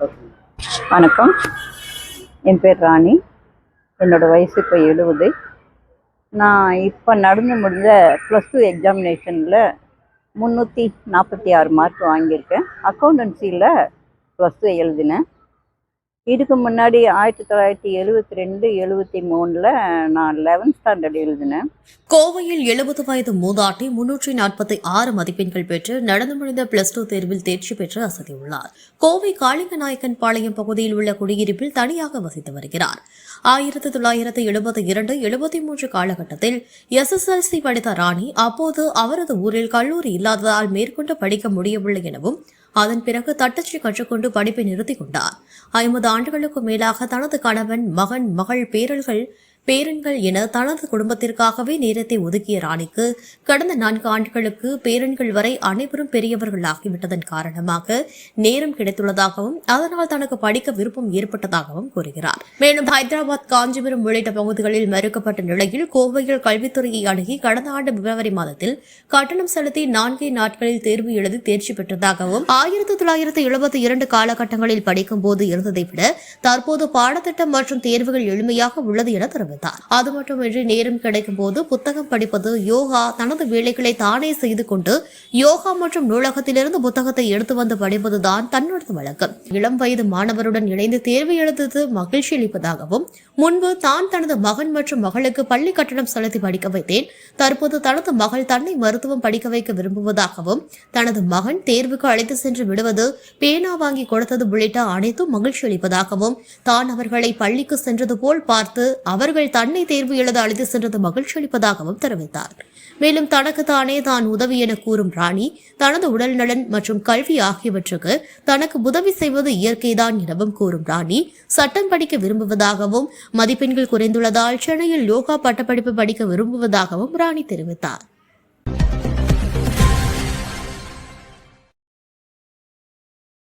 வணக்கம். என் பேர் ராணி. என்னோட வயசு இப்போ எழுபது நான் இப்போ நடந்து முடிஞ்ச ப்ளஸ் டூ எக்ஸாமினேஷனில் முந்நூற்றி நாற்பத்தி ஆறு மார்க் வாங்கியிருக்கேன். அக்கௌண்டன்சியில் ப்ளஸ் டூ எழுதினேன். இதுக்கு முன்னாடி ஆயிரத்தி தொள்ளாயிரத்தி எழுபத்தி ரெண்டு எழுபத்தி மூணில் நான் லெவன்த் ஸ்டாண்டர்ட் எழுதினேன். கோவையில் எழுபது வயது மூதாட்டி முன்னூற்றி நாற்பத்தி ஆறு மதிப்பெண்கள் பெற்று நடந்து முடிந்த பிளஸ் டூ தேர்வில் தேர்ச்சி பெற்று அசதியுள்ளார் கோவை காளிங்கநாயக்கன் பாளையம் பகுதியில் உள்ள குடியிருப்பில் தனியாக வசித்து வருகிறார். ஆயிரத்தி தொள்ளாயிரத்தி எழுபத்தி இரண்டு எழுபத்தி மூன்று காலகட்டத்தில் எஸ்எஸ்எல்சி படித்த ராணி அப்போது அவரது ஊரில் கல்லூரி இல்லாததால் மேற்கொண்டு படிக்க முடியவில்லை எனவும் அதன் பிறகு தட்டச்சு கற்றுக்கொண்டு படிப்பை நிறுத்திக் கொண்டார். ஐம்பது ஆண்டுகளுக்கு மேலாக தனது கணவன் மகன் மகள் பேரல்கள் பேரன்கள் என தனது குடும்பத்திற்காகவே நேரத்தை ஒதுக்கிய ராணிக்கு கடந்த நான்கு ஆண்டுகளுக்கு பேரன்கள் வரை அனைவரும் பெரியவர்களாகிவிட்டதன் காரணமாக நேரம் கிடைத்துள்ளதாகவும் அதனால் தனக்கு படிக்க விருப்பம் ஏற்பட்டதாகவும் கூறுகிறார். மேலும் ஹைதராபாத் காஞ்சிபுரம் உள்ளிட்ட பகுதிகளில் மறுக்கப்பட்ட நிலையில் கோவையில் கல்வித்துறையை அணுகி கடந்த ஆண்டு பிப்ரவரி மாதத்தில் கட்டணம் செலுத்தி நான்கே நாட்களில் தேர்வு எழுதி தேர்ச்சி பெற்றதாகவும் ஆயிரத்தி தொள்ளாயிரத்தி எழுபத்தி இரண்டு காலகட்டங்களில் படிக்கும் போது இருந்ததை விட தற்போது பாடத்திட்டம் மற்றும் தேர்வுகள் எளிமையாக உள்ளது என தெரிவித்தார். இருந்தார் அது மட்டுமின்றி நேரம் கிடைக்கும் போது புத்தகம் படிப்பது யோகா தனது வேலைகளை தானே செய்து கொண்டு யோகா மற்றும் நூலகத்திலிருந்து புத்தகத்தை எடுத்து வந்து படிப்பதுதான் தன்னோட வழக்கம் இளம் வயது மாணவருடன் இணைந்து தேர்வு எழுதுவது மகிழ்ச்சி அளிப்பதாகவும் முன்பு தான் தனது மகன் மற்றும் மகளுக்கு பள்ளி கட்டணம் செலுத்தி படிக்க வைத்தேன். தற்போது தனது மகள் தன்னை மருத்துவம் படிக்க வைக்க விரும்புவதாகவும் தனது மகன் தேர்வுக்கு அழைத்து சென்று விடுவது பேனா வாங்கி கொடுத்தது உள்ளிட்ட அனைத்தும் மகிழ்ச்சி அளிப்பதாகவும் தான் அவர்களை பள்ளிக்கு சென்றது போல் பார்த்து அவர்கள் தன்னை தேர்வு எழுத அழைத்து சென்றது மகிழ்ச்சி அளிப்பதாகவும் தெரிவித்தார். மேலும் தனக்கு தானே தான் உதவி என கூறும் ராணி தனது உடல் நலன் மற்றும் கல்வி ஆகியவற்றுக்கு தனக்கு உதவி செய்வது இயற்கைதான் எனவும் கூறும் ராணி சட்டம் படிக்க விரும்புவதாகவும் மதிப்பெண்கள் குறைந்துள்ளதால் சென்னையில் யோகா பட்டப்படிப்பு படிக்க விரும்புவதாகவும் ராணி தெரிவித்தார்.